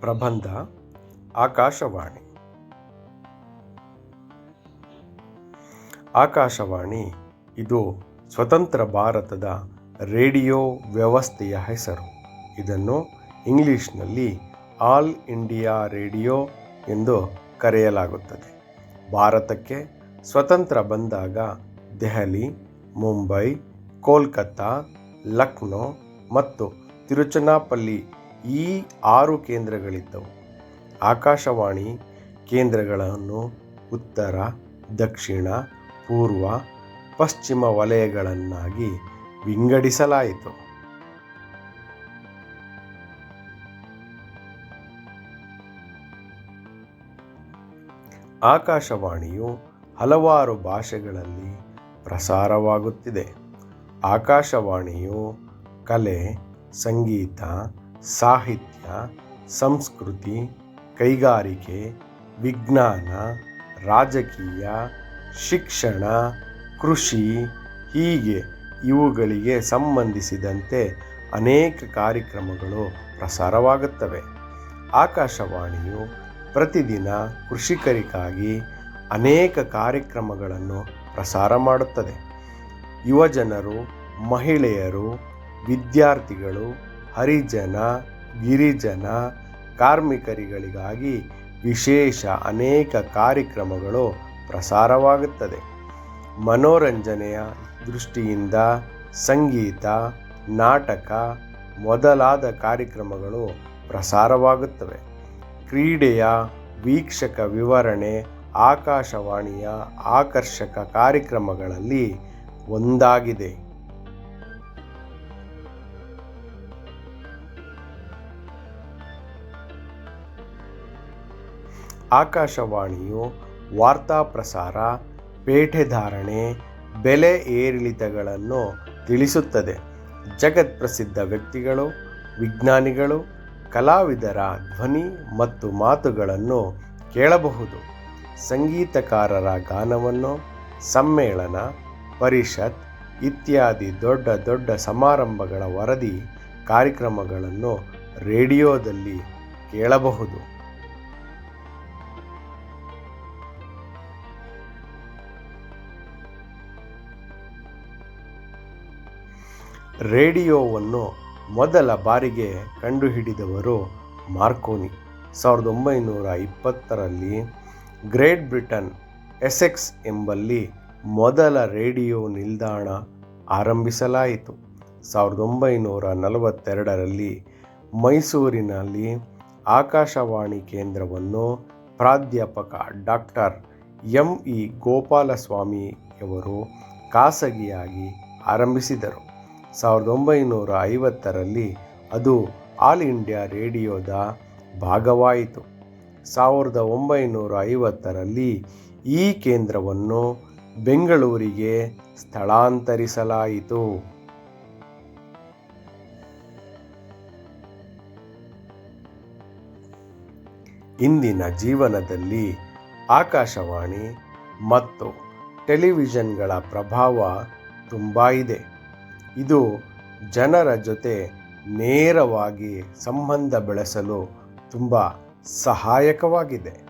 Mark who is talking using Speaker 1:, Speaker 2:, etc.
Speaker 1: ಪ್ರಬಂಧ, ಆಕಾಶವಾಣಿ. ಆಕಾಶವಾಣಿ, ಇದು ಸ್ವತಂತ್ರ ಭಾರತದ ರೇಡಿಯೋ ವ್ಯವಸ್ಥೆಯ ಹೆಸರು. ಇದನ್ನು ಇಂಗ್ಲಿಷ್ನಲ್ಲಿ ಆಲ್ ಇಂಡಿಯಾ ರೇಡಿಯೋ ಎಂದು ಕರೆಯಲಾಗುತ್ತದೆ. ಭಾರತಕ್ಕೆ ಸ್ವತಂತ್ರ ಬಂದಾಗ ದೆಹಲಿ, ಮುಂಬೈ, ಕೋಲ್ಕತ್ತಾ, ಲಕ್ನೋ ಮತ್ತು ತಿರುಚನಾಪಲ್ಲಿ ಈ ಆರು ಕೇಂದ್ರಗಳಿದ್ದವು. ಆಕಾಶವಾಣಿ ಕೇಂದ್ರಗಳನ್ನು ಉತ್ತರ, ದಕ್ಷಿಣ, ಪೂರ್ವ, ಪಶ್ಚಿಮ ವಲಯಗಳನ್ನಾಗಿ ವಿಂಗಡಿಸಲಾಯಿತು. ಆಕಾಶವಾಣಿಯು ಹಲವಾರು ಭಾಷೆಗಳಲ್ಲಿ ಪ್ರಸಾರವಾಗುತ್ತಿದೆ. ಆಕಾಶವಾಣಿಯು ಕಲೆ, ಸಂಗೀತ ಸಾಹಿತ್ಯ, ಸಂಸ್ಕೃತಿ, ಕೈಗಾರಿಕೆ, ವಿಜ್ಞಾನ, ರಾಜಕೀಯ, ಶಿಕ್ಷಣ, ಕೃಷಿ ಹೀಗೆ ಇವುಗಳಿಗೆ ಸಂಬಂಧಿಸಿದಂತೆ ಅನೇಕ ಕಾರ್ಯಕ್ರಮಗಳು ಪ್ರಸಾರವಾಗುತ್ತವೆ. ಆಕಾಶವಾಣಿಯು ಪ್ರತಿದಿನ ಕೃಷಿಕರಿಗಾಗಿ ಅನೇಕ ಕಾರ್ಯಕ್ರಮಗಳನ್ನು ಪ್ರಸಾರ ಮಾಡುತ್ತದೆ. ಯುವಜನರು, ಮಹಿಳೆಯರು, ವಿದ್ಯಾರ್ಥಿಗಳು ಹರಿಜನ, ಗಿರಿಜನ ಕಾರ್ಮಿಕರಿಗಳಿಗಾಗಿ ವಿಶೇಷ ಅನೇಕ ಕಾರ್ಯಕ್ರಮಗಳು ಪ್ರಸಾರವಾಗುತ್ತದೆ. ಮನೋರಂಜನೆಯ ದೃಷ್ಟಿಯಿಂದ ಸಂಗೀತ, ನಾಟಕ ಮೊದಲಾದ ಕಾರ್ಯಕ್ರಮಗಳು ಪ್ರಸಾರವಾಗುತ್ತವೆ. ಕ್ರೀಡೆಯ ವೀಕ್ಷಕ ವಿವರಣೆ, ಆಕಾಶವಾಣಿಯ ಆಕರ್ಷಕ ಕಾರ್ಯಕ್ರಮಗಳಲ್ಲಿ ಒಂದಾಗಿದೆ. ಆಕಾಶವಾಣಿಯು ವಾರ್ತಾ ಪ್ರಸಾರ ಪೇಟೆಧಾರಣೆ ಬೆಲೆ ಏರಿಳಿತಗಳನ್ನು ತಿಳಿಸುತ್ತದೆ. ಜಗತ್ಪ್ರಸಿದ್ಧ ವ್ಯಕ್ತಿಗಳು, ವಿಜ್ಞಾನಿಗಳು, ಕಲಾವಿದರ ಧ್ವನಿ ಮತ್ತು ಮಾತುಗಳನ್ನು ಕೇಳಬಹುದು. ಸಂಗೀತಕಾರರ ಗಾನವನ್ನು, ಸಮ್ಮೇಳನ, ಪರಿಷತ್ ಇತ್ಯಾದಿ ದೊಡ್ಡ ದೊಡ್ಡ ಸಮಾರಂಭಗಳ ವರದಿ ಕಾರ್ಯಕ್ರಮಗಳನ್ನು ರೇಡಿಯೋದಲ್ಲಿ ಕೇಳಬಹುದು. ರೇಡಿಯೋವನ್ನು ಮೊದಲ ಬಾರಿಗೆ ಕಂಡುಹಿಡಿದವರು ಮಾರ್ಕೋನಿ. ಸಾವಿರದ ಒಂಬೈನೂರ ಇಪ್ಪತ್ತರಲ್ಲಿ ಗ್ರೇಟ್ ಬ್ರಿಟನ್ ಎಸೆಕ್ಸ್ ಎಂಬಲ್ಲಿ ಮೊದಲ ರೇಡಿಯೋ ನಿಲ್ದಾಣ ಆರಂಭಿಸಲಾಯಿತು. ಸಾವಿರದ ಒಂಬೈನೂರ ನಲವತ್ತೆರಡರಲ್ಲಿ ಮೈಸೂರಿನಲ್ಲಿ ಆಕಾಶವಾಣಿ ಕೇಂದ್ರವನ್ನು ಪ್ರಾಧ್ಯಾಪಕ ಡಾಕ್ಟರ್ ಎಂ ಇ ಗೋಪಾಲಸ್ವಾಮಿಯವರು ಖಾಸಗಿಯಾಗಿ ಆರಂಭಿಸಿದರು. ಸಾವಿರದ ಒಂಬೈನೂರ ಐವತ್ತರಲ್ಲಿ ಅದು ಆಲ್ ಇಂಡಿಯಾ ರೇಡಿಯೋದ ಭಾಗವಾಯಿತು. ಸಾವಿರದ ಒಂಬೈನೂರ ಐವತ್ತರಲ್ಲಿ ಈ ಕೇಂದ್ರವನ್ನು ಬೆಂಗಳೂರಿಗೆ ಸ್ಥಳಾಂತರಿಸಲಾಯಿತು. ಇಂದಿನ ಜೀವನದಲ್ಲಿ ಆಕಾಶವಾಣಿ ಮತ್ತು ಟೆಲಿವಿಷನ್ಗಳ ಪ್ರಭಾವ ತುಂಬ ಇದೆ. ಇದು ಜನರ ಜೊತೆ ನೇರವಾಗಿ ಸಂಬಂಧ ಬೆಳೆಸಲು ತುಂಬ ಸಹಾಯಕವಾಗಿದೆ.